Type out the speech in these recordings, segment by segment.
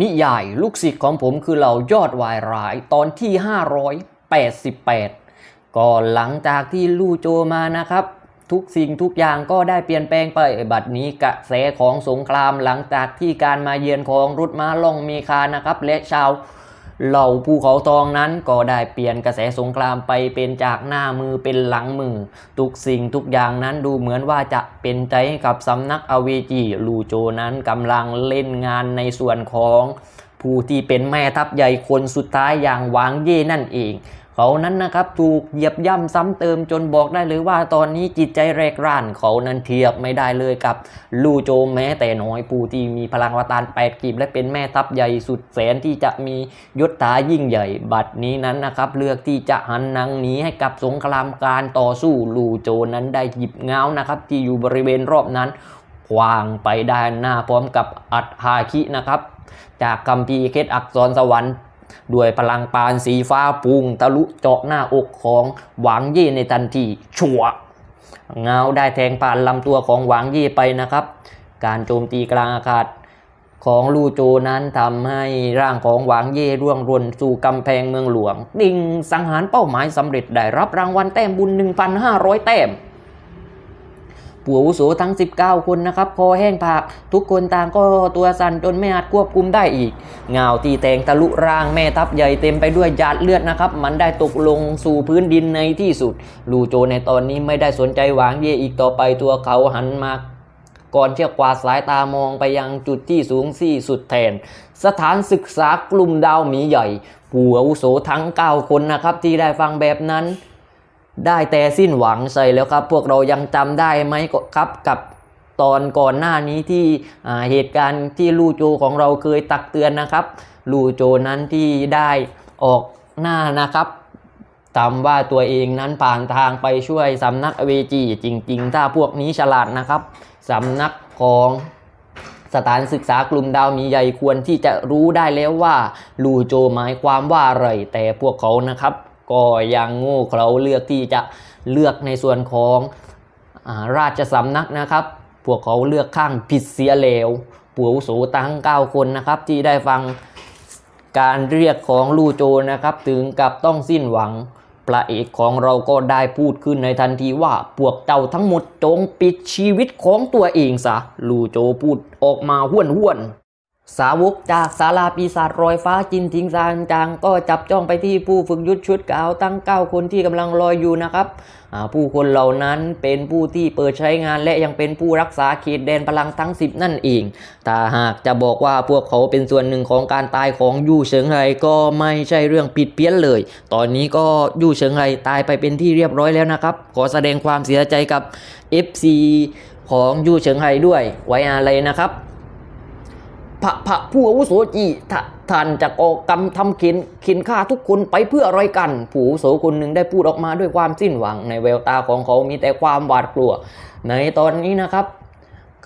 นิยายลูกศิษย์ของผมคือเหล่ายอดวายร้ายตอนที่ 588 ก็หลังจากที่ลู่โจมานะครับ ทุกสิ่งทุกอย่างก็ได้เปลี่ยนแปลงไปบัดนี้กระแสของสงครามหลังจากที่การมาเยือนของรุดมาล่องเมคานะครับ และชาว เหล่าภูเขาทองนั้นก็ได้เปลี่ยนกระแสสงครามไปเป็นจากหน้ามือเป็นหลังมือ ทุกสิ่งทุกอย่างนั้นดูเหมือนว่าจะเป็นใจให้กับสำนักอเวจีลูโจนั้นกำลังเล่นงานในส่วนของผู้ที่เป็นแม่ทัพใหญ่คนสุดท้ายอย่างหวางเย่นั่นเอง เขานั้นนะครับถูกเหยียบย่ำซ้ำเติมจนบอกได้เลยว่าตอนนี้จิตใจแรกร่านเขานั้นเทียบไม่ได้เลยกับลู่โจมแม้แต่น้อยผู้ที่มีพลังวตารแปดกีบและเป็นแม่ทัพใหญ่สุดแสนที่จะมียศถายิ่งใหญ่ บัดนี้นั้นนะครับเลือกที่จะหันนังหนีให้กับสงครามการต่อสู้ลู่โจนั้นได้หยิบเงานะครับที่อยู่บริเวณรอบนั้นขวางไปด้านหน้าพร้อมกับอัดฮาคินะครับ จากคัมภีเคสอักษรสวรรค์ ด้วยพลังปานสีฟ้าปุงทะลุเจาะหน้าอกของหวังเย่ในทันทีชัวเงาได้แทงผ่านลำตัวของหวังเย่ไปนะครับ การโจมตีกลางอากาศของลูโจนั้นทำให้ร่างของหวังเย่ร่วงหล่นสู่กำแพงเมืองหลวง ดิ่งสังหารเป้าหมายสำเร็จได้รับรางวัลแต้มบุญ 1,500 แต้ม ผู้อาวุโสทั้ง 19 คนนะครับคอแห้งผากทุกคนต่างก็ตัวสั่นจนไม่อาจควบคุมได้อีก เงาตีแตงทะลุร่างแม่ทัพใหญ่เต็มไปด้วยหยาดเลือดนะครับ มันได้ตกลงสู่พื้นดินในที่สุด ลูโจในตอนนี้ไม่ได้สนใจหวางเย่อีกต่อไปตัวเขาหันมาก่อนเที่ยวกวาดสายตามองไปยังจุดที่สูงที่สุดแทน สถานศึกษากลุ่มดาวหมีใหญ่ผู้อาวุโสทั้ง 9 คนนะครับที่ได้ฟังแบบนั้น ได้แต่สิ้นหวังใส่แล้วครับ พวกเรายังจำได้ไหมครับกับตอนก่อนหน้านี้ที่เหตุการณ์ที่ลู่โจของเราเคยตักเตือนนะครับ ลู่โจนั้นที่ได้ออกหน้านะครับจำว่าตัวเองนั้นผ่านทางไปช่วยสำนักอเวจีจริง ๆ ถ้าพวกนี้ฉลาดนะครับสำนักของสถานศึกษากลุ่มดาวมีใหญ่ควรที่จะรู้ได้แล้วว่าลูโจหมายความว่าอะไรแต่พวกเขานะครับ ก็ยังโง่เขลาเลือกที่จะเลือกในส่วนของอาราชสำนักนะครับ พวกเขาเลือกข้างผิดเสียแล้วปู่อาวุโสตั้ง9คนนะครับ ที่ได้ฟังการเรียกของลู่โจนะครับ ถึงกับต้องสิ้นหวังพระเอกของเราก็ได้พูดขึ้นในทันทีว่าพวกเจ้าทั้งหมดจงปิดชีวิตของตัวเองซะ ลู่โจพูดออกมาห้วนห้วน สาวกจากศาลาปีศาจรอยฟ้าจินทิงซานจางก็จับจ้องไปที่ผู้ฝึกยุทธชุดกาวตั้ง 9 คนที่กำลังลอยอยู่นะครับผู้คนเหล่านั้นเป็นผู้ที่เปิดใช้งานและยังเป็นผู้รักษาเขตแดนพลังทั้ง 10 นั่นเองถ้าหากจะบอกว่าพวกเขาเป็นส่วนหนึ่งของการตายของยู่เฉิงไห่ก็ไม่ใช่เรื่องผิดเพี้ยนเลย ตอนนี้ก็ยู่เฉิงไห่ตายไปเป็นที่เรียบร้อยแล้วนะครับ ขอแสดงความเสียใจกับ FC ของยู่เฉิงไห่ด้วยไว้อะไรนะครับะพะผู้อาวุโสจีท่าท่านจะก่อกรรมทำข็นข็นฆ่าทุกคนไปเพื่ออะไรกัน ผู้อาวุโสคนหนึ่งได้พูดออกมาด้วยความสิ้นหวัง ในแววตาของเขามีแต่ความหวาดกลัว ในตอนนี้นะครับ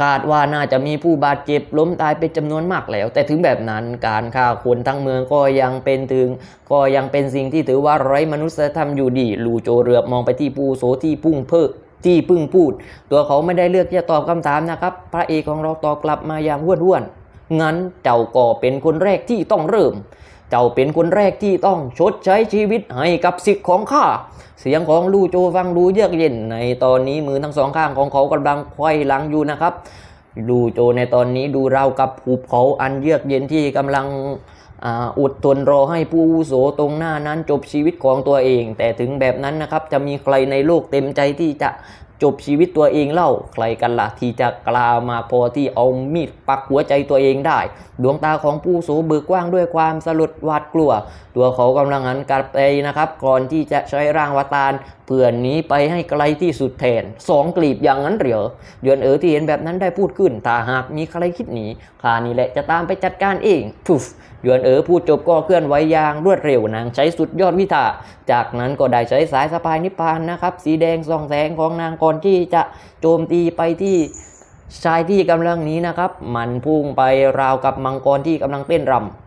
คาดว่าน่าจะมีผู้บาดเจ็บล้มตายเป็นจำนวนมากแล้ว แต่ถึงแบบนั้นการฆ่าคนทั้งเมืองก็ยังเป็นถึง ก็ยังเป็นสิ่งที่ถือว่าไร้มนุษยธรรมอยู่ดี ลูโจเรือบมองไปที่ผู้อาวุโสที่พุ่งเพิกที่พึ่งพูด ตัวเขาไม่ได้เลือกที่จะตอบคำถามนะครับ พระเอกของเราตอบกลับมาอย่างวนห้วนๆ งั้นเจ้าก็เป็นคนแรกที่ต้องเริ่ม เจ้าเป็นคนแรกที่ต้องชดใช้ชีวิตให้กับสิทธิ์ของข้า เสียงของลูโจฟังดูเยือกเย็น ในตอนนี้มือทั้งสองข้างของเขากำลังไขว้หลังอยู่นะครับ ลูโจในตอนนี้ดูราวกับหุบเขาอันเยือกเย็นที่กำลังอ่าอดทนรอให้ผู้วุโสตรงหน้านั้นจบชีวิตของตัวเอง แต่ถึงแบบนั้นนะครับจะมีใครในโลกเต็มใจที่จะ จบชีวิตตัวเองเล่าใครกันล่ะที่จะกล้ามาพอที่เอามีดปักหัวใจตัวเองได้ ดวงตาของผู้อาวุโสเบิกกว้างด้วยความสลดหวาดกลัว ตัวเขากำลังหันกลับไปนะครับ ก่อนที่จะใช้ร่างวตาร เพื่อนหนีไปให้ไกลที่สุดแทนสองกลีบอย่างนั้นเหรอเดือนเอ๋อที่เห็นแบบนั้นได้พูดขึ้นถ้าหากมีใครคิดหนีข้านี่แหละจะตามไปจัดการเองทุฟเดือนเอ๋อพูดจบก็เคลื่อนไหวอย่างรวดเร็วนางใช้สุดยอดวิชาจากนั้นก็ได้ใช้สายสะพายนิพพานนะครับ สีแดงส่องแสงของนางก่อนที่จะโจมตีไปที่ชายที่กำลังนี้นะครับ มันพุ่งไปราวกับมังกรที่กำลังเต้นรำ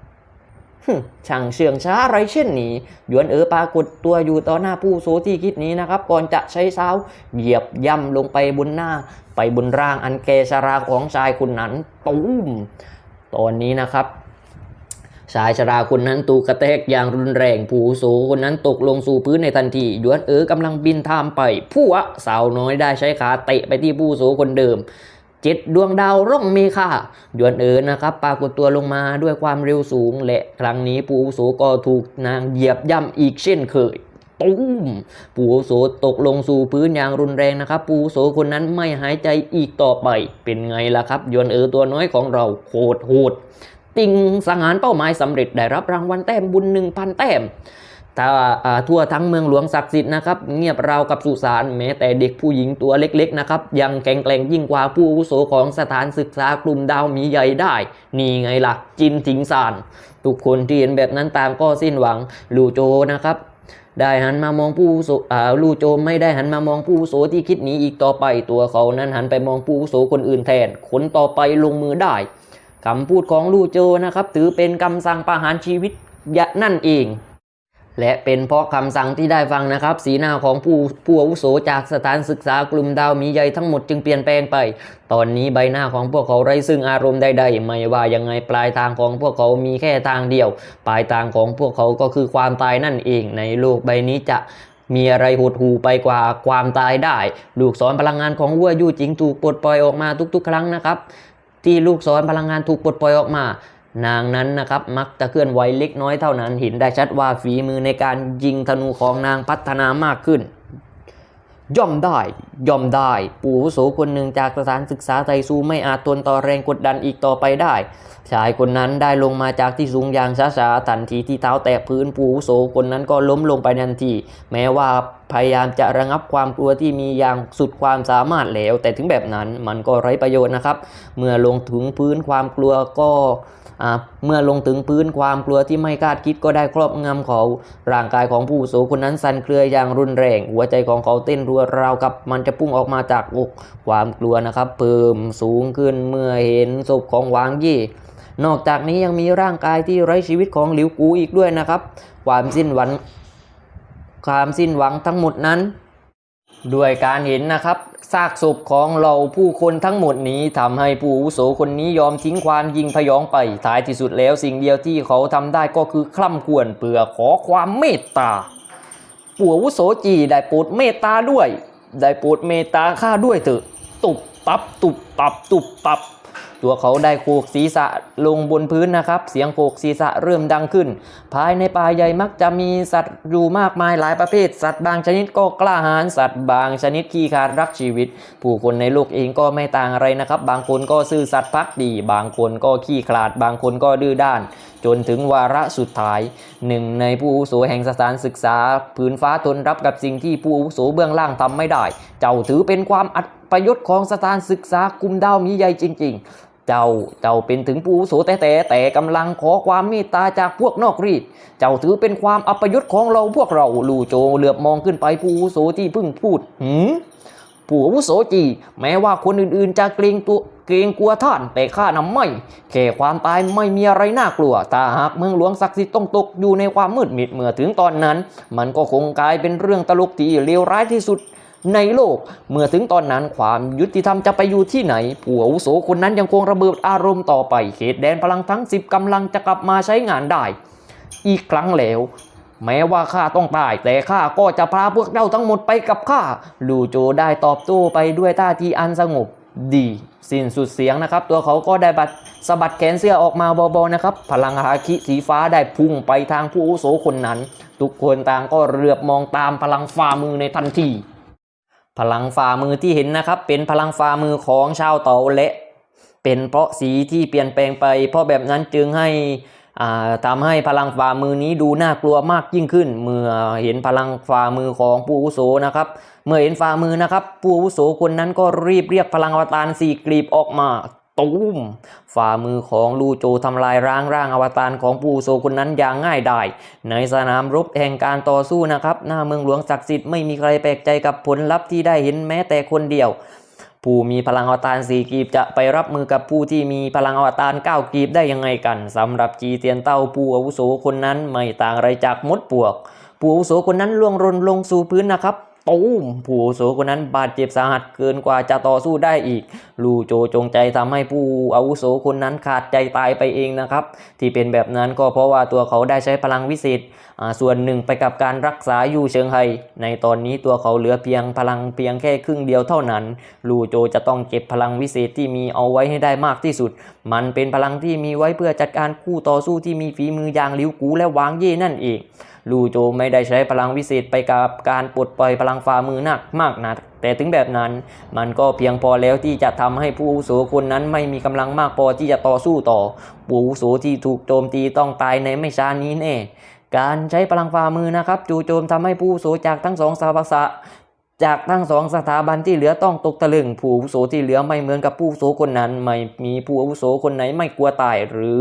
ช่างเชื่องช้าอะไรเช่นนี้หยวนเอ๋อปรากฏตัวอยู่ต่อหน้าผู้โสที่คิดนี้นะครับ ก่อนจะใช้เท้าเหยียบย่ำลงไปบนหน้า ไปบนร่างอันแกชราของชายคนนั้นตูมตอนนี้นะครับชายชราคนนั้นถูกระแทกอย่างรุนแรงผู้โสคนนั้นตกลงสู่พื้นในทันทีหยวนเอ๋อกำลังบินทามไป ผู้อะสาวน้อยได้ใช้ขาเตะไปที่ผู้โสคนเดิม จ็ดดวงดาวร่องมีค่าหยวนเอ๋อนะครับปรากฏตัวลงมาด้วยความเร็วสูง และครั้งนี้ผู้อาวุโสก็ถูกนางเหยียบย่ำอีกเช่นเคยตุ้มผู้อาวุโสตกลงสู่พื้นอย่างรุนแรงนะครับผู้อาวุโสคนนั้นไม่หายใจอีกต่อไป เป็นไงล่ะครับหยวนเอ๋อตัวน้อยของเราโคตรโหดติงสังหารเป้าหมายสำเร็จได้รับรางวัลแต้มบุญ 1,000 แต้ม ถ้าทั่วทั้งเมืองหลวงศักดิ์สิทธิ์นะครับเงียบราวกับสุสานแม้แต่เด็กผู้หญิงตัวเล็กๆนะครับยังแข็งแกร่งยิ่งกว่าผู้อาวุโสของสถานศึกษากลุ่มดาวมีใหญ่ได้ นี่ไงล่ะ จินถิงซานทุกคนที่เห็นแบบนั้นตามก็สิ้นหวังลูโจนะครับได้หันมามองผู้อุโสลู่โจไม่ได้หันมามองผู้อุโสที่คิดหนีอีกต่อไปตัวเขานั้นหันไปมองผู้อุโสคนอื่นแทนคนต่อไปลงมือได้คำพูดของลู่โจนะครับ ถือเป็นคำสั่งประหารชีวิตยะนั่นเอง และเป็นเพราะคำสั่งที่ได้ฟังนะครับ สีหน้าของผู้ผู้อาวุโสจากสถานศึกษากลุ่มดาวมีใหญ่ทั้งหมดจึงเปลี่ยนแปลงไป ตอนนี้ใบหน้าของพวกเขาไร้ซึ่งอารมณ์ใดๆ ไม่ว่ายังไงปลายทางของพวกเขามีแค่ทางเดียว ปลายทางของพวกเขาก็คือความตายนั่นเองในโลกใบนี้จะมีอะไรหดหูไปกว่าความตายได้ ลูกศรพลังงานของวัวยู่จิงถูกปลดปล่อยออกมาทุกๆ ครั้งนะครับ ที่ลูกศรพลังงานถูกปลดปล่อยออกมา นางนั้นนะครับมักจะเคลื่อนไหวเล็กน้อยเท่านั้นเห็นได้ชัดว่าฝีมือในการยิงธนูของนางพัฒนามากขึ้น ย่อมได้ย่อมได้ ปู่โสคนหนึ่งจากสถานศึกษาไทซูไม่อาจทนต่อแรงกดดันอีกต่อไปได้ ชายคนนั้นได้ลงมาจากที่สูงอย่างช้าๆทันทีที่เท้าแตะพื้นปู่โสคนนั้นก็ล้มลงไปทันที แม้ว่าพยายามจะระงับความกลัวที่มีอย่างสุดความสามารถแล้ว แต่ถึงแบบนั้นมันก็ไร้ประโยชน์นะครับ เมื่อลงถึงพื้นความกลัวก็ เมื่อลงถึงพื้นความกลัวที่ไม่คาดคิดก็ได้ครอบงำเขาร่างกายของผู้อาวุโสคนนั้นสั่นเครืออย่างรุนแรง หัวใจของเขาเต้นรัวราวกับมันจะพุ่งออกมาจากอกความกลัวนะครับเพิ่มสูงขึ้นเมื่อเห็นศพของหวางยี่นอกจากนี้ยังมีร่างกายที่ไร้ชีวิตของหลิวกูอีกด้วยนะครับ ความสิ้นหวังความสิ้นหวังทั้งหมดนั้น ด้วยการเห็นนะครับซากศพของเราผู้คนทั้งหมดนี้ทำให้ผู้อุโสคนนี้ยอมทิ้งความยิงพยองไปท้ายที่สุดแล้วสิ่งเดียวที่เขาทำได้ก็คือคล่ำควรเพื่อขอความเมตตาปู่อุโสจีได้โปรดเมตตาด้วย ได้โปรดเมตตาข้าด้วยเถอะ ตุบปับตุบปับตุบปับ ตัวเขาได้โขกศีรษะลงบนพื้นนะครับ เสียงโขกศีรษะเริ่มดังขึ้น ภายในป่าใหญ่มักจะมีสัตว์อยู่มากมายหลายประเภท สัตว์บางชนิดก็กล้าหาญสัตว์บางชนิดขี้ขาดรักชีวิต ผู้คนในโลกเองก็ไม่ต่างอะไรนะครับ บางคนก็ซื่อสัตย์พักดี บางคนก็ขี้ขลาด บางคนก็ดื้อด้าน จนถึงวาระสุดท้ายหนึ่งในผู้อาวุโสแห่งสถานศึกษาผืนฟ้าทนรับกับสิ่งที่ผู้อาวุโสเบื้องล่างทำไม่ได้ เจ้าถือเป็นความอัปยศของสถานศึกษากลุ่มดาวมีใหญ่จริง ๆ เจ้าเจ้าเป็นถึงผู้อาวุโสแต่แต่แต่กำลังขอความเมตตาจากพวกนอกรีด เจ้าถือเป็นความอัปยศของเราพวกเราลู่โจเหลือบมองขึ้นไปผู้อุโสที่เพิ่งพูดหืมผู้อาวุโสจี แม้ว่าคนอื่นๆ จะเกรงตัวเกรงกลัวท่าน แต่ข้านำไม่แค่ความตายไม่มีอะไรน่ากลัวถ้าหากเมืองหลวงศักดิ์สิทธิ์ต้องตกอยู่ในความมืดมิดเมื่อถึงตอนนั้น มันก็คงกลายเป็นเรื่องตลกที่เลวร้ายที่สุด ในโลก เมื่อถึงตอนนั้นความยุติธรรมจะไปอยู่ที่ไหน ผู้อาวุโสคนนั้นยังคงระเบิดอารมณ์ต่อไป เขตแดนพลังทั้งสิบกำลังจะกลับมาใช้งานได้ อีกครั้งแล้วแม้ว่าข้าต้องตายแต่ข้าก็จะพาพวกเจ้าทั้งหมดไปกับข้าลูโจได้ตอบโต้ไปด้วยท่าทีอันสงบดีสิ้นสุดเสียงนะครับ ตัวเขาก็ได้บัดสะบัดแขนเสื้อออกมาเบาๆนะครับ พลังฮาคิสีฟ้าได้พุ่งไปทางผู้อุโสคนนั้น ทุกคนต่างก็เรือบมองตามพลังฝ่ามือในทันที พลังฝ่ามือที่เห็นนะครับ เป็นพลังฝ่ามือของชาวเตาและ เป็นเพราะสีที่เปลี่ยนแปลงไป เพราะแบบนั้นจึงให้ทำให้พลังฝ่ามือนี้ดูน่ากลัวมากยิ่งขึ้น เมื่อเห็นพลังฝ่ามือของผู้อุโสนะครับ เมื่อเห็นฝ่ามือนะครับ ผู้อุโสคนนั้นก็รีบเรียกพลังอวตารสี่กลีบออกมา ตูมฝ่ามือของลูโจทำลายร่างร่างอวตารของผู้อาวุโสคนนั้นอย่างง่ายดายในสนามรบแห่งการต่อสู้นะครับ หน้าเมืองหลวงศักดิ์สิทธิ์ไม่มีใครแปลกใจกับผลลัพธ์ที่ได้เห็นแม้แต่คนเดียวผู้มีพลังอวตารสี่กีบจะไปรับมือกับผู้ที่มีพลังอวตารเก้ากีบได้ยังไงกันสำหรับจีเตียนเต้าผู้อาวุโสคนนั้นไม่ต่างอะไรจากมดปวก ผู้อาวุโสคนนั้นล่วงหล่นลงสู่พื้นนะครับ ตูมผู้อวุโสคนนั้นบาดเจ็บสาหัสเกินกว่าจะต่อสู้ได้อีก ลูโจจงใจทำให้ผู้อาวุโสคนนั้นขาดใจตายไปเองนะครับ ที่เป็นแบบนั้นก็เพราะว่าตัวเขาได้ใช้พลังวิเศษส่วนหนึ่งไปกับการรักษาอยู่เชิงไฮในตอนนี้ตัวเขาเหลือเพียงพลังเพียงแค่ครึ่งเดียวเท่านั้น ลูโจจะต้องเก็บพลังวิเศษที่มีเอาไว้ให้ได้มากที่สุด มันเป็นพลังที่มีไว้เพื่อจัดการคู่ต่อสู้ที่มีฝีมืออย่างลิวกูและวางเย่นั่นเองลูโจไม่ได้ใช้พลังวิเศษไปกับการปลดปล่อยพลังฝ่ามือหนักมากนะแต่ถึงแบบนั้นมันก็เพียงพอแล้วที่จะทำให้ผู้อุโสคนนั้นไม่มีกำลังมากพอที่จะต่อสู้ต่อ ผู้อุโสที่ถูกโจมตีต้องตายในไม่ช้านี้แน่การใช้พลังฝ่ามือนะครับจู่โจมทำให้ผู้อุโสจากทั้งสองสถาบันจากทั้งสองสถาบันที่เหลือต้องตกตะลึงผู้อาวุโสที่เหลือไม่เหมือนกับผู้อาวุโสคนนั้น ไม่มีผู้อาวุโสคนไหนไม่กลัวตายหรือ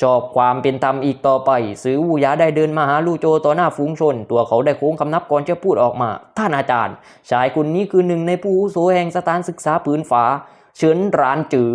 ชอบความเป็นธรรมอีกต่อไป ซื้อวูยาได้เดินมาหาลู่โจต่อหน้าฝูงชน ตัวเขาได้โค้งคำนับก่อนจะพูดออกมา ท่านอาจารย์ ชายคนนี้คือหนึ่งในผู้อุโสแห่งสถานศึกษาปืนฝา เฉินรานจือ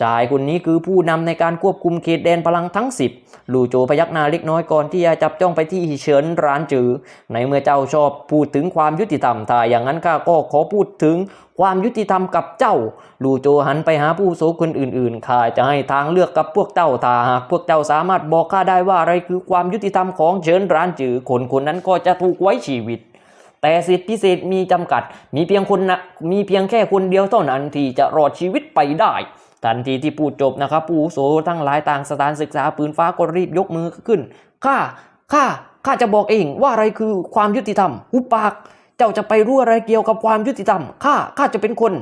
ชายคนนี้คือผู้นำในการควบคุมเขตแดนพลังทั้ง 10 ลู่โจพยักหน้าเล็กน้อยก่อนที่จะจับจ้องไปที่เฉินรานจือ ในเมื่อเจ้าชอบพูดถึงความยุติธรรมถ้าอย่างนั้นข้าก็ขอพูดถึงความยุติธรรมกับเจ้า ลู่โจหันไปหาผู้อาวุโสคนอื่นๆข้าจะให้ทางเลือกกับพวกเจ้าถ้าหากพวกเจ้าสามารถบอกข้าได้ว่าอะไรคือความยุติธรรมของเฉินรานจือคนคนนั้นก็จะถูกไว้ชีวิต แต่สิทธิพิเศษมีจำกัด มีเพียงคนนะมีเพียงแค่คนเดียวเท่านั้นที่จะรอดชีวิตไปได้ทันทีที่พูดจบนะครับ ผู้โสทั้งหลายต่างสถานศึกษาปืนฟ้าก็รีบยกมือขึ้นข้าข้าข้าจะบอกเองว่าอะไรคือความยุติธรรมหุบปาก เจ้าจะไปรู้อะไรเกี่ยวกับความยุติธรรมข้าข้าจะเป็นคน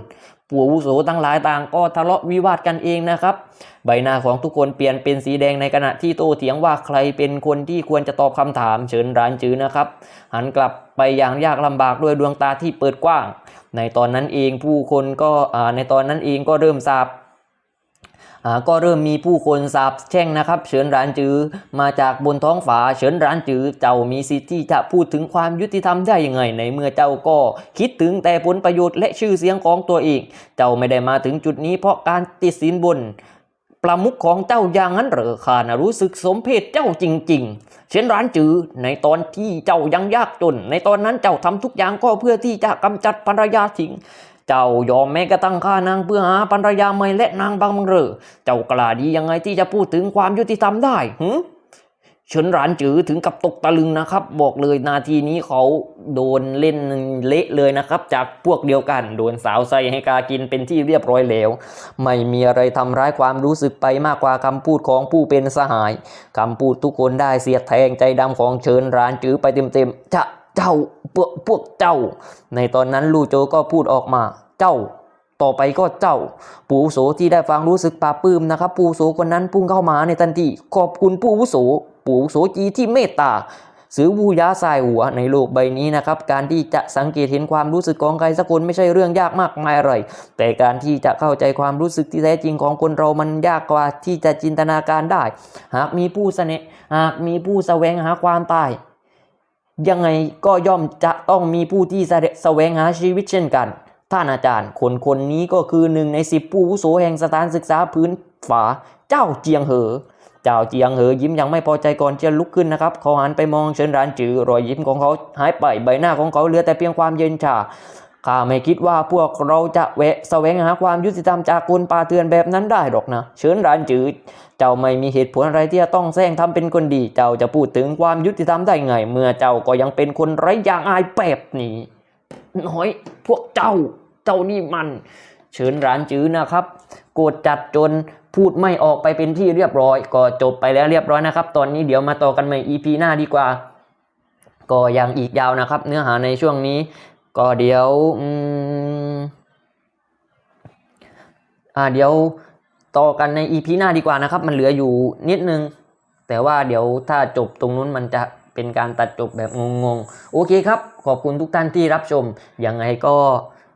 ปู่อาวุโสทั้งหลายต่างก็ทะเลาะวิวาทกันเองนะครับ ใบหน้าของทุกคนเปลี่ยนเป็นสีแดงในขณะที่โต้เถียงว่าใครเป็นคนที่ควรจะตอบคำถามเชิญร้านจื้อนะครับ หันกลับไปอย่างยากลำบากด้วยดวงตาที่เปิดกว้าง ในตอนนั้นเองผู้คนก็ในตอนนั้นเองก็เริ่มทราบ ก็เริ่มมีผู้คนสาบแช่งนะครับ เฉินรานจือมาจากบนท้องฟ้าเฉินรานจือเจ้ามีสิทธิ์ที่จะพูดถึงความยุติธรรมได้ยังไง ในเมื่อเจ้าก็คิดถึงแต่ผลประโยชน์และชื่อเสียงของตัวเอง เจ้าไม่ได้มาถึงจุดนี้เพราะการติดสินบนประมุขของเจ้าอย่างนั้นเหรอข้านะรู้สึกสมเพศเจ้าจริง ๆ เช่นร้านจือในตอนที่เจ้ายังยากจน ในตอนนั้นเจ้าทำทุกอย่างก็เพื่อที่จะกำจัดภรรยาทิ้ง เจ้ายอมแม้กระทั่งฆ่านางเพื่อหาภรรยาใหม่และนางบางมังเรอเจ้ากล้าดียังไงที่จะพูดถึงความยุติธรรมได้หึเฉินหรานจือถึงกับตกตะลึงนะครับ บอกเลยนาทีนี้เขาโดนเล่นเละเลยนะครับ จากพวกเดียวกัน โดนสาวใส่ให้กากินเป็นที่เรียบร้อยแล้ว ไม่มีอะไรทำร้ายความรู้สึกไปมากกว่าคำพูดของผู้เป็นสหายคำพูดทุกคนได้เสียดแทงใจดำของเชิญรานจื้อไปเต็มๆจะ เจ้าพวกพวกเจ้า ในตอนนั้นลู่โจก็พูดออกมา เจ้า ต่อไปก็เจ้า ปู่โสที่ได้ฟังรู้สึกปลาปลื้มนะครับ ปู่โสคนนั้นพุ่งเข้ามาในทันทีขอบคุณปู่โส ปู่โสจีที่เมตตาซื้อบูยาสายหัวในโลกใบนี้นะครับ การที่จะสังเกตเห็นความรู้สึกของใครสักคนไม่ใช่เรื่องยากมากมายอะไรแต่การที่จะเข้าใจความรู้สึกที่แท้จริงของคนเรามันยากกว่าที่จะจินตนาการได้ หากมีผู้เสน่ห์หากมีผู้แสวงหาความตาย ยังไงก็ย่อมจะต้องมีผู้ที่แสแสวงหาชีวิตเช่นกัน ท่านอาจารย์คนคนนี้ก็คือหนึ่งในสิบผู้อาวุโสแห่งสถานศึกษาพื้นฝาเจ้าเจียงเหอ เจ้าเจียงเหอยิ้มยังไม่พอใจก่อนจะลุกขึ้นนะครับ เขาหันไปมองเฉินรานจือรอยยิ้มของเขาหายไปใบหน้าของเขาเหลือแต่เพียงความเย็นชา ข้าไม่คิดว่าพวกเราจะแวะแสวงหาความยุติธรรมจากคนป่าเถื่อนแบบนั้นได้หรอกนะเฉินรานจือเจ้าไม่มีเหตุผลอะไรที่จะต้องแซงทำเป็นคนดี เจ้าจะพูดถึงความยุติธรรมได้ไง เมื่อเจ้าก็ยังเป็นคนไร้ยางอายแบบนี้ น้อย พวกเจ้า เจ้านี่มัน เชิญร้านจื้อนะครับ โกรธจัดจนพูดไม่ออกไปเป็นที่เรียบร้อย ก็จบไปแล้วเรียบร้อยนะครับ ตอนนี้เดี๋ยวมาต่อกันใหม่ EP หน้าดีกว่า ก็ยังอีกยาวนะครับ เนื้อหาในช่วงนี้ ก็เดี๋ยวอืมอ่าเดี๋ยวต่อกันในอีพีหน้าดีกว่านะครับ มันเหลืออยู่นิดนึง แต่ว่าเดี๋ยวถ้าจบตรงนู้นมันจะเป็นการตัดจบแบบงงๆ โอเคครับ ขอบคุณทุกท่านที่รับชม ยังไงก็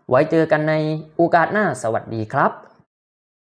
ไว้เจอกันในโอกาสหน้า สวัสดีครับ